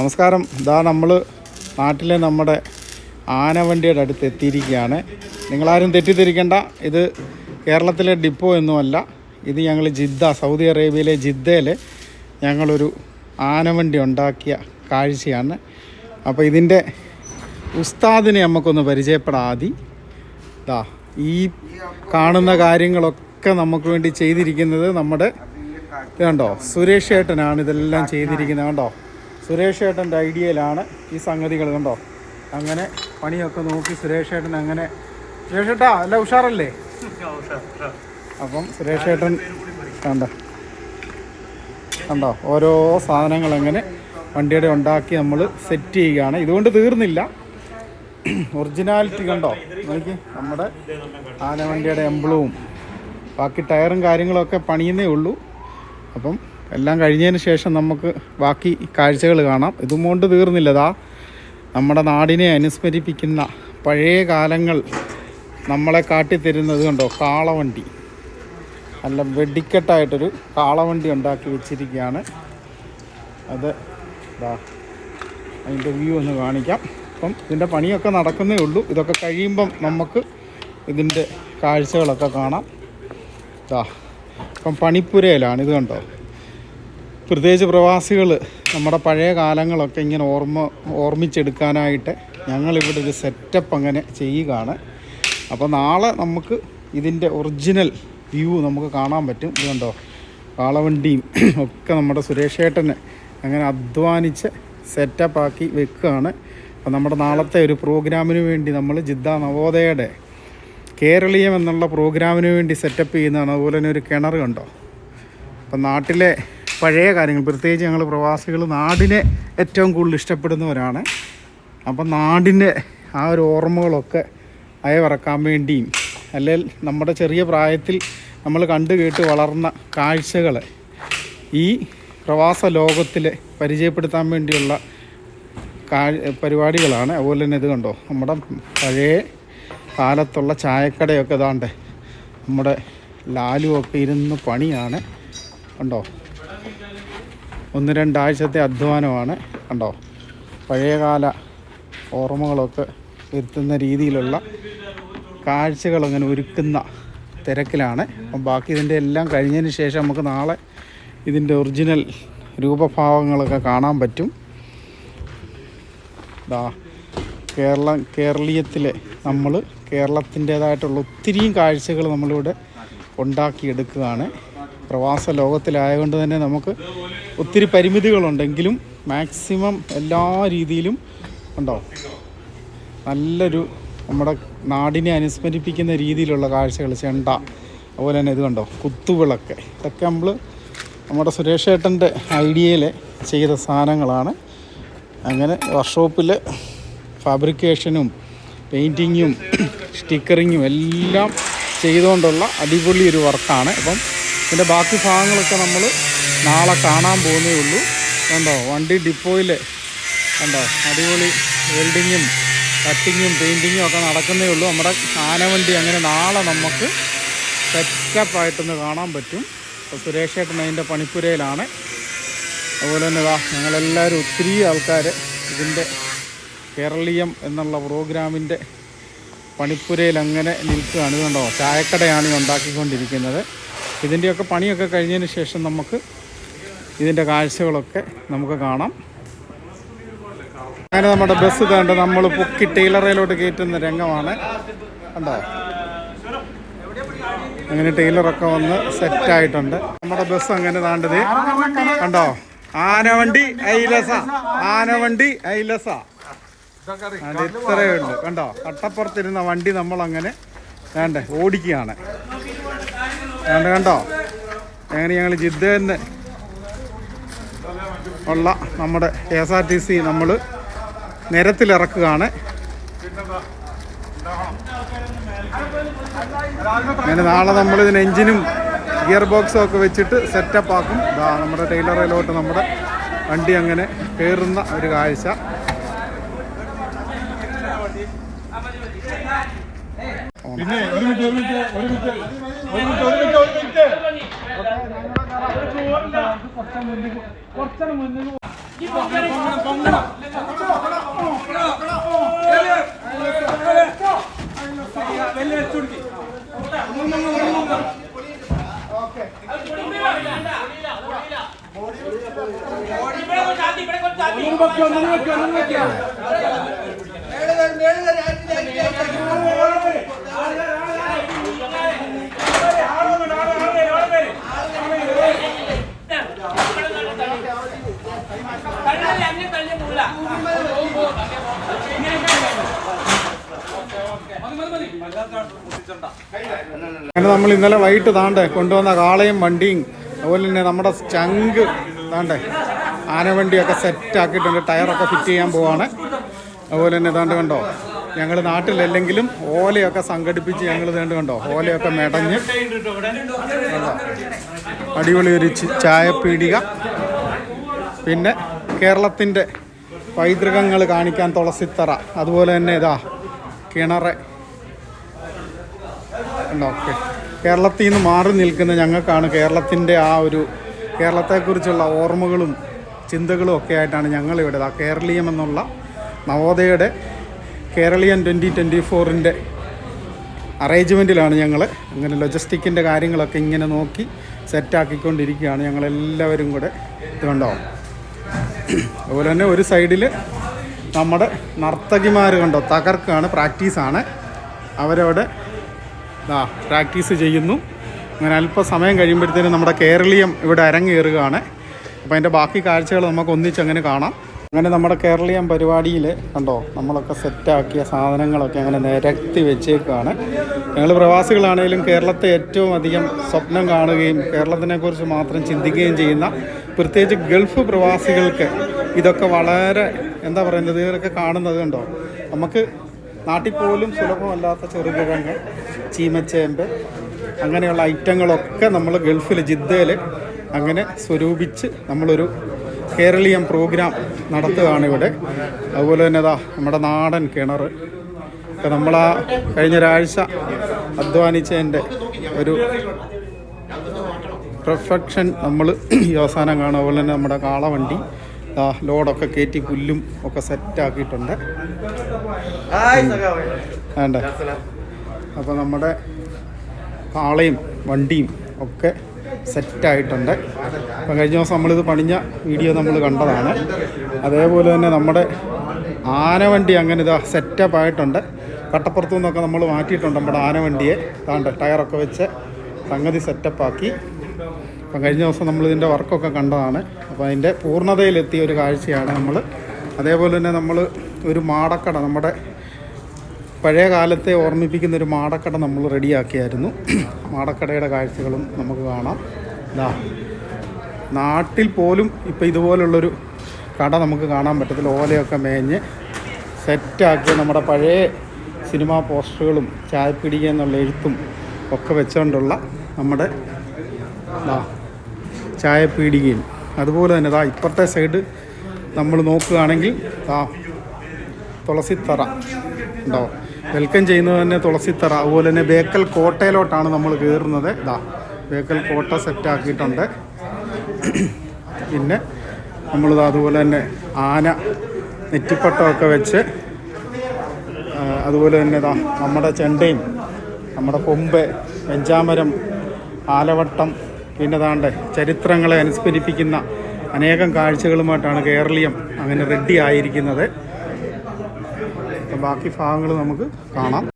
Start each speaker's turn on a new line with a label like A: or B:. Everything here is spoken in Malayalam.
A: നമസ്കാരം. ഇതാ നമ്മൾ നാട്ടിലെ നമ്മുടെ ആനവണ്ടിയുടെ അടുത്ത് എത്തിയിരിക്കുകയാണ്. നിങ്ങളാരും തെറ്റിദ്ധരിക്കേണ്ട. ഇത് കേരളത്തിലെ ഡിപ്പോ ഒന്നുമല്ല ഇത് ഞങ്ങൾ ജിദ്ദ സൗദി അറേബ്യയിലെ ജിദ്ദയിൽ ഞങ്ങളൊരു ആനവണ്ടി ഉണ്ടാക്കിയ കാഴ്ചയാണ്. അപ്പോൾ ഇതിന്റെ ഉസ്താദിനെ നമുക്കൊന്ന് പരിചയപ്പെടാതി ഇതാ ഈ കാണുന്ന കാര്യങ്ങളൊക്കെ നമുക്ക് വേണ്ടി ചെയ്തിരിക്കുന്നത് നമ്മുടെ കണ്ടോ സുരേഷ് ഏട്ടനാണ് ഇതെല്ലാം ചെയ്തിരിക്കുന്നത്. കണ്ടോ? സുരേഷ് ഏട്ടന്റെ ഐഡിയയിലാണ് ഈ സംഗതികൾ കണ്ടോ? അങ്ങനെ പണിയൊക്കെ നോക്കി സുരേഷ് ഏട്ടൻ അങ്ങനെ സുരേഷ് ഏട്ടാ അല്ല ഉഷാറല്ലേ? അപ്പം സുരേഷ് ഏട്ടൻ കണ്ട? കണ്ടോ? ഓരോ സാധനങ്ങൾ അങ്ങനെ വണ്ടിയുടെ ഉണ്ടാക്കി നമ്മൾ സെറ്റ് ചെയ്യുകയാണ്. ഇതുകൊണ്ട് തീർന്നില്ല. ഒറിജിനാലിറ്റി കണ്ടോ? നോക്കി നമ്മുടെ ആനവണ്ടിയുടെ എംബ്ലവും ബാക്കി ടയറും കാര്യങ്ങളൊക്കെ പണിയുന്നേ ഉള്ളൂ. അപ്പം എല്ലാം കഴിഞ്ഞതിന് ശേഷം നമുക്ക് ബാക്കി കാഴ്ചകൾ കാണാം. ഇതും കൊണ്ട് തീർന്നില്ലതാ നമ്മുടെ നാടിനെ അനുസ്മരിപ്പിക്കുന്ന പഴയ കാലങ്ങൾ നമ്മളെ കാട്ടിത്തരുന്നത് കണ്ടോ? കാളവണ്ടി. നല്ല വെടിക്കെട്ടായിട്ടൊരു കാളവണ്ടി ഉണ്ടാക്കി വെച്ചിരിക്കുകയാണ്. അത് അതിന്റെ വ്യൂ ഒന്ന് കാണിക്കാം. അപ്പം ഇതിന്റെ പണിയൊക്കെ നടക്കുന്നേ ഉള്ളൂ. ഇതൊക്കെ കഴിയുമ്പം നമുക്ക് ഇതിന്റെ കാഴ്ചകളൊക്കെ കാണാം. ഇതാ ഇപ്പം പണിപ്പുരയിലാണ് ഇത് കണ്ടോ? പ്രത്യേകിച്ച് പ്രവാസികൾ നമ്മുടെ പഴയ കാലങ്ങളൊക്കെ ഇങ്ങനെ ഓർമ്മ ഓർമ്മിച്ചെടുക്കാനായിട്ട് ഞങ്ങളിവിടെ ഒരു സെറ്റപ്പ് അങ്ങനെ ചെയ്യുകയാണ്. അപ്പോൾ നാളെ നമുക്ക് ഇതിന്റെ ഒറിജിനൽ വ്യൂ നമുക്ക് കാണാൻ പറ്റും. ഇതുണ്ടോ കാളവണ്ടിയും ഒക്കെ നമ്മുടെ സുരേഷേട്ടനെ അങ്ങനെ അധ്വാനിച്ച് സെറ്റപ്പാക്കി വെക്കുകയാണ്. അപ്പോൾ നമ്മുടെ നാളത്തെ ഒരു പ്രോഗ്രാമിന് വേണ്ടി നമ്മൾ ജിദ്ദ നവോദയയുടെ കേരളീയം എന്നുള്ള പ്രോഗ്രാമിന് വേണ്ടി സെറ്റപ്പ് ചെയ്യുന്നതാണ്. അതുപോലെ തന്നെ ഒരു കിണർ കണ്ടോ? അപ്പം നാട്ടിലെ പഴയ കാര്യങ്ങൾ പ്രത്യേകിച്ച് ഞങ്ങൾ പ്രവാസികൾ നാടിനെ ഏറ്റവും കൂടുതൽ ഇഷ്ടപ്പെടുന്നവരാണ്. അപ്പം നാടിന്റെ ആ ഒരു ഓർമ്മകളൊക്കെ അയവിറക്കാൻ വേണ്ടിയും അല്ലെങ്കിൽ നമ്മുടെ ചെറിയ പ്രായത്തിൽ നമ്മൾ കണ്ടു കേട്ട് വളർന്ന കാഴ്ചകൾ ഈ പ്രവാസ ലോകത്തിൽ പരിചയപ്പെടുത്താൻ വേണ്ടിയുള്ള കാ പരിപാടികളാണ്. അതുപോലെ തന്നെ ഇത് കണ്ടോ നമ്മുടെ പഴയ കാലത്തുള്ള ചായക്കടയൊക്കെ ഇതാണ്ട് നമ്മുടെ ലാലുവൊക്കെ ഇരുന്ന് പണിയാണ്. കണ്ടോ ഒന്ന് രണ്ടാഴ്ചത്തെ അധ്വാനമാണ് കണ്ടോ? പഴയകാല ഓർമ്മകളൊക്കെ വരുത്തുന്ന രീതിയിലുള്ള കാഴ്ചകൾ അങ്ങനെ ഒരുക്കുന്ന തിരക്കിലാണ്. അപ്പം ബാക്കി ഇതിന്റെ എല്ലാം കഴിഞ്ഞതിന് ശേഷം നമുക്ക് നാളെ ഇതിന്റെ ഒറിജിനൽ രൂപഭാവങ്ങളൊക്കെ കാണാൻ പറ്റും. ദാ കേരള കേരളീയത്തിലെ നമ്മൾ കേരളത്തിന്റേതായിട്ടുള്ള ഒത്തിരിയും കാഴ്ചകൾ നമ്മളിവിടെ ഉണ്ടാക്കിയെടുക്കുകയാണ്. പ്രവാസ ലോകത്തിലായതുകൊണ്ട് തന്നെ നമുക്ക് ഒത്തിരി പരിമിതികളുണ്ടെങ്കിലും മാക്സിമം എല്ലാ രീതിയിലും ഉണ്ടോ നല്ലൊരു നമ്മുടെ നാടിനെ അനുസ്മരിപ്പിക്കുന്ന രീതിയിലുള്ള കാഴ്ചകൾ ചെണ്ട അതുപോലെ തന്നെ ഇത് കണ്ടോ കുത്തുവിളക്ക്. ഇതൊക്കെ നമ്മൾ നമ്മുടെ സുരേഷ് ഏട്ടന്റെ ഐഡിയയിൽ ചെയ്ത സാധനങ്ങളാണ്. അങ്ങനെ വർക്ക്ഷോപ്പിൽ ഫാബ്രിക്കേഷനും പെയിന്റിങ്ങും സ്റ്റിക്കറിങ്ങും എല്ലാം ചെയ്തുകൊണ്ടുള്ള അടിപൊളി ഒരു വർക്കാണ്. അപ്പം ഇതിന്റെ ബാക്കി ഭാഗങ്ങളൊക്കെ നമ്മൾ നാളെ കാണാൻ പോകുന്നേ ഉള്ളൂ. കണ്ടോ വണ്ടി ഡിപ്പോയിൽ കണ്ടോ അടിപൊളി വെൽഡിങ്ങും കട്ടിങ്ങും പെയിന്റിങ്ങും ഒക്കെ നടക്കുന്നേ ഉള്ളൂ. നമ്മുടെ ആനവണ്ടി അങ്ങനെ നാളെ നമുക്ക് സെറ്റപ്പായിട്ടൊന്ന് കാണാൻ പറ്റും. അപ്പോൾ സുരേഷ് ഏട്ടൻ അതിന്റെ പണിപ്പുരയിലാണ്. അതുപോലെ തന്നെ ഇതാ ഞങ്ങളെല്ലാവരും ഒത്തിരി ആൾക്കാർ ഇതിന്റെ കേരളീയം എന്നുള്ള പ്രോഗ്രാമിന്റെ പണിപ്പുരയിൽ അങ്ങനെ നിൽക്കുകയാണ്. കണ്ടോ ചായക്കടയാണ് ഉണ്ടാക്കിക്കൊണ്ടിരിക്കുന്നത്. ഇതിന്റെയൊക്കെ പണിയൊക്കെ കഴിഞ്ഞതിന് ശേഷം നമുക്ക് ഇതിന്റെ കാഴ്ചകളൊക്കെ നമുക്ക് കാണാം. അങ്ങനെ നമ്മുടെ ബസ് കണ്ട് നമ്മൾ പൊക്കി ടൈലറയിലോട്ട് കയറ്റുന്ന രംഗമാണ്. കണ്ടോ? അങ്ങനെ ടൈലറൊക്കെ വന്ന് സെറ്റായിട്ടുണ്ട് നമ്മുടെ ബസ് അങ്ങനെ താണ്ടത്. കണ്ടോ? ആനവണ്ടി ഐലസ. ആനവണ്ടി ഐലസ. ഇത്രയേ ഉള്ളൂ. കണ്ടോ? കട്ടപ്പുറത്തിരുന്ന വണ്ടി നമ്മൾ അങ്ങനെ വേണ്ടേ ഓടിക്കുകയാണ്. വേണ്ട കണ്ടോ? അങ്ങനെ ഞങ്ങൾ ജിദ്ദന്ന് ഉള്ള നമ്മുടെ K S R T C നമ്മൾ നിരത്തിലിറക്കുകയാണ്. അങ്ങനെ നാളെ നമ്മൾ ഇതിന് എഞ്ചിനും ഗിയർ ബോക്സും ഒക്കെ വെച്ചിട്ട് സെറ്റപ്പ് ആക്കും. ഇതാ നമ്മുടെ ടൈലറിലോട്ട് നമ്മുടെ വണ്ടി അങ്ങനെ കയറുന്ന ഒരു കാഴ്ച.
B: പിന്നെ ഒരു മിനിറ്റ് ഒരു മിനിറ്റ് ഒരു മിനിറ്റ് ഒരു മിനിറ്റ് ഒരു മിനിറ്റ്.
A: കുറച്ചു മുന്നിൽ കുറച്ചു മുന്നിൽ അങ്ങനെ നമ്മൾ ഇന്നലെ വൈകിട്ട് താണ്ടേ കൊണ്ടുവന്ന കാളയും വണ്ടിയും അതുപോലെ തന്നെ നമ്മുടെ ചങ്ക് താണ്ടേ ആനവണ്ടിയൊക്കെ സെറ്റാക്കിയിട്ടുണ്ട് ടയറൊക്കെ ഫിറ്റ് ചെയ്യാൻ പോവാണ്. അതുപോലെ തന്നെ താണ്ട് കണ്ടോ ഞങ്ങൾ നാട്ടിലല്ലെങ്കിലും ഓലയൊക്കെ സംഘടിപ്പിച്ച് ഞങ്ങൾ തേണ്ട കണ്ടോ ഓലയൊക്കെ മെടഞ്ഞ്? അടിപൊളി ഒരു ചായപ്പീടിക പിന്നെ കേരളത്തിന്റെ പൈതൃകങ്ങൾ കാണിക്കാൻ തുളസിത്തറ. അതുപോലെ തന്നെ ഇതാ കിണറ്. ഉണ്ടോ ഓക്കെ കേരളത്തിൽ നിന്ന് മാറി നിൽക്കുന്ന ഞങ്ങൾക്കാണ് കേരളത്തിന്റെ ആ ഒരു കേരളത്തെക്കുറിച്ചുള്ള ഓർമ്മകളും ചിന്തകളും ഒക്കെ ആയിട്ടാണ് ഞങ്ങളിവിടെ ആ കേരളീയം എന്നുള്ള നവോദയയുടെ കേരളീയൻ ട്വന്റി ട്വന്റി ഫോറിന്റെ അറേഞ്ച്മെന്റിലാണ് ഞങ്ങൾ അങ്ങനെ ലൊജിസ്റ്റിക്കിന്റെ കാര്യങ്ങളൊക്കെ ഇങ്ങനെ നോക്കി സെറ്റാക്കിക്കൊണ്ടിരിക്കുകയാണ് ഞങ്ങളെല്ലാവരും കൂടെ. ഇതുണ്ടാവും അതുപോലെ തന്നെ ഒരു സൈഡിൽ നമ്മുടെ നർത്തകിമാർ കണ്ടോ? തകർക്കാണ് പ്രാക്ടീസാണ്. അവരവിടെ ആ പ്രാക്ടീസ് ചെയ്യുന്നു. അങ്ങനെ അല്പസമയം കഴിയുമ്പോഴത്തേനും നമ്മുടെ കേരളീയം ഇവിടെ അരങ്ങേറുകയാണ്. അപ്പോൾ അതിന്റെ ബാക്കി കാഴ്ചകൾ നമുക്ക് ഒന്നിച്ച് അങ്ങനെ കാണാം. അങ്ങനെ നമ്മുടെ കേരളീയം പരിപാടിയിൽ കണ്ടോ നമ്മളൊക്കെ സെറ്റാക്കിയ സാധനങ്ങളൊക്കെ അങ്ങനെ നിരത്തി വെച്ചേക്കാണ്. ഞങ്ങൾ പ്രവാസികളാണെങ്കിലും കേരളത്തെ ഏറ്റവും അധികം സ്വപ്നം കാണുകയും കേരളത്തിനെക്കുറിച്ച് മാത്രം ചിന്തിക്കുകയും ചെയ്യുന്ന പ്രത്യേകിച്ച് ഗൾഫ് പ്രവാസികൾക്ക് ഇതൊക്കെ വളരെ എന്താ പറയുന്നത് ഇതൊക്കെ കാണുന്നത് കണ്ടോ? നമുക്ക് നാട്ടിൽ പോലും സുലഭമല്ലാത്ത ചെറുകിഴങ്ങ് ചീമച്ചേമ്പ് അങ്ങനെയുള്ള ഐറ്റങ്ങളൊക്കെ നമ്മൾ ഗൾഫിൽ ജിദ്ദയിൽ അങ്ങനെ സ്വരൂപിച്ച് നമ്മളൊരു കേരളീയം പ്രോഗ്രാം നടത്തുകയാണ് ഇവിടെ. അതുപോലെ തന്നെ അതാ നമ്മുടെ നാടൻ കിണർ. ഒക്കെ നമ്മൾ ആ കഴിഞ്ഞ ഒരാഴ്ച അധ്വാനിച്ചതിന്റെ ഒരു പെർഫെക്ഷൻ നമ്മൾ ഈ അവസാനം കാണും. അതുപോലെ തന്നെ നമ്മുടെ കാളവണ്ടി. ലോഡൊക്കെ കയറ്റി പുല്ലും ഒക്കെ സെറ്റാക്കിയിട്ടുണ്ട്. വേണ്ട അപ്പോൾ നമ്മുടെ കാളയും വണ്ടിയും ഒക്കെ സെറ്റായിട്ടുണ്ട്. അപ്പം കഴിഞ്ഞ ദിവസം നമ്മളിത് പണിഞ്ഞ വീഡിയോ നമ്മൾ കണ്ടതാണ്. അതേപോലെ തന്നെ നമ്മുടെ ആനവണ്ടി അങ്ങനെ ഇതാ സെറ്റപ്പ് ആയിട്ടുണ്ട്. കട്ടപ്പുറത്തു നിന്നൊക്കെ നമ്മൾ മാറ്റിയിട്ടുണ്ട് നമ്മുടെ ആനവണ്ടിയെ. താണ്ട് ടയറൊക്കെ വെച്ച് സംഗതി സെറ്റപ്പാക്കി അപ്പം കഴിഞ്ഞ ദിവസം നമ്മൾ ഇതിന്റെ വർക്കൊക്കെ കണ്ടതാണ്. അപ്പോൾ അതിന്റെ പൂർണതയിലെത്തിയ ഒരു കാഴ്ചയാണ് നമ്മൾ. അതേപോലെ തന്നെ നമ്മൾ ഒരു മാടക്കട നമ്മുടെ പഴയ കാലത്തെ ഓർമ്മിപ്പിക്കുന്ന ഒരു മാടക്കട നമ്മൾ റെഡിയാക്കിയായിരുന്നു. മാടക്കടയുടെ കാഴ്ചകളും നമുക്ക് കാണാം. ഇതാ നാട്ടിൽ പോലും ഇപ്പോൾ ഇതുപോലുള്ളൊരു കട നമുക്ക് കാണാൻ പറ്റത്തില്ല. ഓലയൊക്കെ മേഞ്ഞ് സെറ്റാക്കിയ നമ്മുടെ പഴയ സിനിമാ പോസ്റ്ററുകളും ചായപ്പിടിക്കുക എന്നുള്ള എഴുത്തും ഒക്കെ വെച്ചുകൊണ്ടുള്ള നമ്മുടെ ദാ ചായപ്പീടികയും അതുപോലെ തന്നെ ദാ ഇപ്പുറത്തെ സൈഡ് നമ്മൾ നോക്കുകയാണെങ്കിൽ ദാ തുളസിത്തറ. ഉണ്ടോ? വെൽക്കം ചെയ്യുന്നത് തന്നെ തുളസിത്തറ. അതുപോലെ തന്നെ ബേക്കൽ കോട്ടയിലോട്ടാണ് നമ്മൾ കയറുന്നത്. ഇതാ ബേക്കൽ കോട്ട സെറ്റാക്കിയിട്ടുണ്ട് പിന്നെ നമ്മളിത് അതുപോലെ തന്നെ ആന നെറ്റിപ്പട്ടമൊക്കെ വെച്ച് അതുപോലെ തന്നെ ഇതാ നമ്മുടെ ചെണ്ടയും നമ്മുടെ കൊമ്പ് വെഞ്ചാമരം ആലവട്ടം പിന്നെ ചരിത്രങ്ങളെ അനുസ്മരിപ്പിക്കുന്ന അനേകം കാഴ്ചകളുമായിട്ടാണ് കേരളീയം അങ്ങനെ റെഡി ആയിരിക്കുന്നത്. ബാക്കി ഭാഗങ്ങൾ നമുക്ക് കാണാം.